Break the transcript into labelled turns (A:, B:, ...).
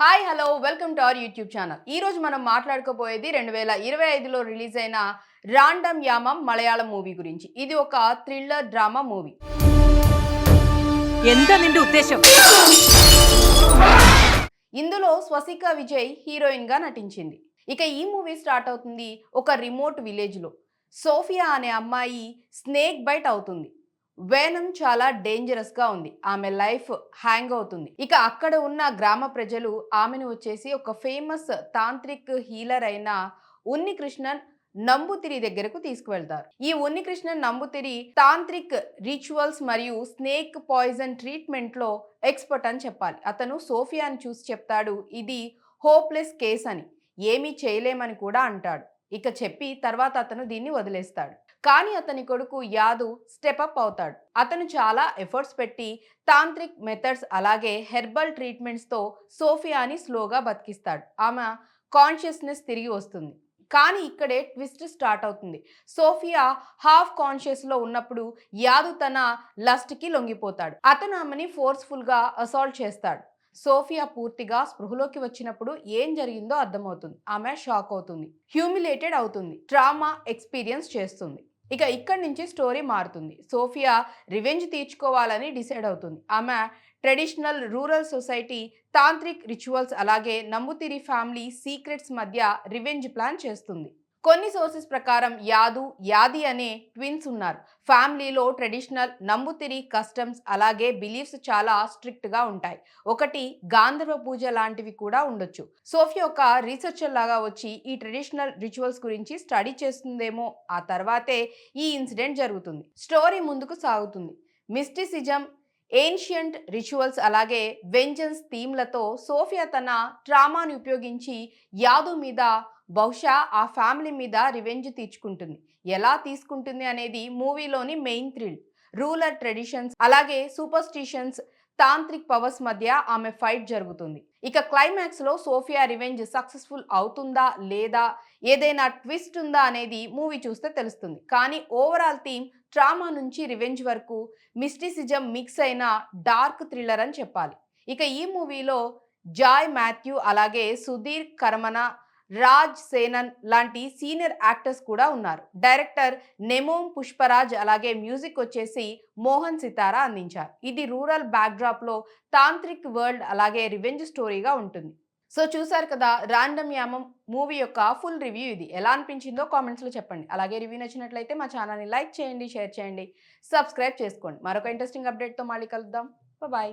A: Hi hello welcome to our YouTube channel ఈ రోజు మనం మాట్లాడుకోబోయేది రెండు వేల ఇరవై ఐదులో రిలీజ్ అయిన రాండమ్ యామం మలయాళం మూవీ గురించి. ఇది ఒక థ్రిల్లర్ డ్రామా మూవీ.
B: ఎంత నిండు ఉద్దేశం.
A: ఇందులో స్వసిక విజయ్ హీరోయిన్గా నటించింది. ఇక ఈ మూవీ స్టార్ట్ అవుతుంది ఒక రిమోట్ విలేజ్లో. సోఫియా అనే అమ్మాయి స్నేక్ బైట్ అవుతుంది. వేనం చాలా డేంజరస్గా ఉంది. ఆమె లైఫ్ హ్యాంగ్ అవుతుంది. ఇక అక్కడ ఉన్న గ్రామ ప్రజలు ఆమెను వచ్చేసి ఒక ఫేమస్ తాంత్రిక్ హీలర్ అయిన ఉన్ని కృష్ణన్ నంబుతిరి దగ్గరకు తీసుకువెళ్తారు. ఈ ఉన్ని కృష్ణన్ నంబుతిరి తాంత్రిక్ రిచువల్స్ మరియు స్నేక్ పాయిజన్ ట్రీట్మెంట్లో ఎక్స్పర్ట్ అని చెప్పాలి. అతను సోఫియాని చూసి చెప్తాడు ఇది హోప్లెస్ కేస్ అని. ఏమీ చేయలేమని కూడా అంటాడు. ఇక చెప్పి తర్వాత అతను దీన్ని వదిలేస్తాడు. కానీ అతని కొడుకు యాదు స్టెప్ అప్ అవుతాడు. అతను చాలా ఎఫర్ట్స్ పెట్టి తాంత్రిక్ మెథడ్స్ అలాగే హెర్బల్ ట్రీట్మెంట్స్తో సోఫియాని స్లోగా బతికిస్తాడు. ఆమె కాన్షియస్నెస్ తిరిగి వస్తుంది. కానీ ఇక్కడే ట్విస్ట్ స్టార్ట్ అవుతుంది. సోఫియా హాఫ్ కాన్షియస్లో ఉన్నప్పుడు యాదు తన లస్ట్కి లొంగిపోతాడు. అతను ఆమెని ఫోర్స్ఫుల్గా అసాల్ట్ చేస్తాడు. సోఫియా పూర్తిగా స్పృహలోకి వచ్చినప్పుడు ఏం జరిగిందో అర్థమవుతుంది. ఆమె షాక్ అవుతుంది. హ్యూమిలేటెడ్ అవుతుంది. ట్రామా ఎక్స్పీరియన్స్ చేస్తుంది. ఇక ఇక్కడి నుంచి స్టోరీ మారుతుంది. సోఫియా రివెంజ్ తీర్చుకోవాలని డిసైడ్ అవుతుంది. ఆమె traditional rural society tantric rituals అలాగే నమ్ముతిరి ఫ్యామిలీ సీక్రెట్స్ మధ్య రివెంజ్ ప్లాన్ చేస్తుంది. కొన్ని సోర్సెస్ ప్రకారం యాదు యాది అనే ట్విన్స్ ఉన్నారు. ఫ్యామిలీలో ట్రెడిషనల్ నంబుతిరి కస్టమ్స్ అలాగే బిలీఫ్స్ చాలా స్ట్రిక్ట్గా ఉంటాయి. ఒకటి గాంధర్వ పూజ లాంటివి కూడా ఉండొచ్చు. సోఫియా ఒక రీసెర్చర్ లాగా వచ్చి ఈ ట్రెడిషనల్ రిచువల్స్ గురించి స్టడీ చేస్తుందేమో ఆ తర్వాతే ఈ ఇన్సిడెంట్ జరుగుతుంది. స్టోరీ ముందుకు సాగుతుంది. మిస్టిసిజం ఏన్షియంట్ రిచువల్స్ అలాగే వెంజన్స్ థీమ్లతో సోఫియా తన ట్రామాని ఉపయోగించి యాదు మీద బహుశా ఆ ఫ్యామిలీ మీద రివెంజ్ తీర్చుకుంటుంది. ఎలా తీసుకుంటుంది అనేది మూవీలోని మెయిన్ థ్రిల్. రూలర్ ట్రెడిషన్స్ అలాగే సూపర్స్టిషన్స్ తాంత్రిక్ పవర్స్ మధ్య ఆమె ఫైట్ జరుగుతుంది. ఇక క్లైమాక్స్లో సోఫియా రివెంజ్ సక్సెస్ఫుల్ అవుతుందా లేదా ఏదైనా ట్విస్ట్ ఉందా అనేది మూవీ చూస్తే తెలుస్తుంది. కానీ ఓవరాల్ థీమ్ ట్రామా నుంచి రివెంజ్ వరకు మిస్టిసిజం మిక్స్ అయిన డార్క్ థ్రిల్లర్ అని చెప్పాలి. ఇక ఈ మూవీలో జాయ్ మాథ్యూ అలాగే సుధీర్ కర్మన రాజ్ సేనన్ లాంటి సీనియర్ యాక్టర్స్ కూడా ఉన్నారు. డైరెక్టర్ నెమోమ్ పుష్పరాజ్ అలాగే మ్యూజిక్ వచ్చేసి మోహన్ సితారా అందించారు. ఇది రూరల్ బ్యాక్డ్రాప్లో తాంత్రిక్ వరల్డ్ అలాగే రివెంజ్ స్టోరీగా ఉంటుంది. సో చూసారు కదా రాండమ్ యామం మూవీ యొక్క ఫుల్ రివ్యూ ఇది. ఎలా అనిపించిందో కామెంట్స్లో చెప్పండి. అలాగే రివ్యూ నచ్చినట్లయితే మా ఛానల్ని లైక్ చేయండి షేర్ చేయండి సబ్స్క్రైబ్ చేసుకోండి. మరొక ఇంట్రెస్టింగ్ అప్డేట్తో మళ్ళీ కలుద్దాం. బాయ్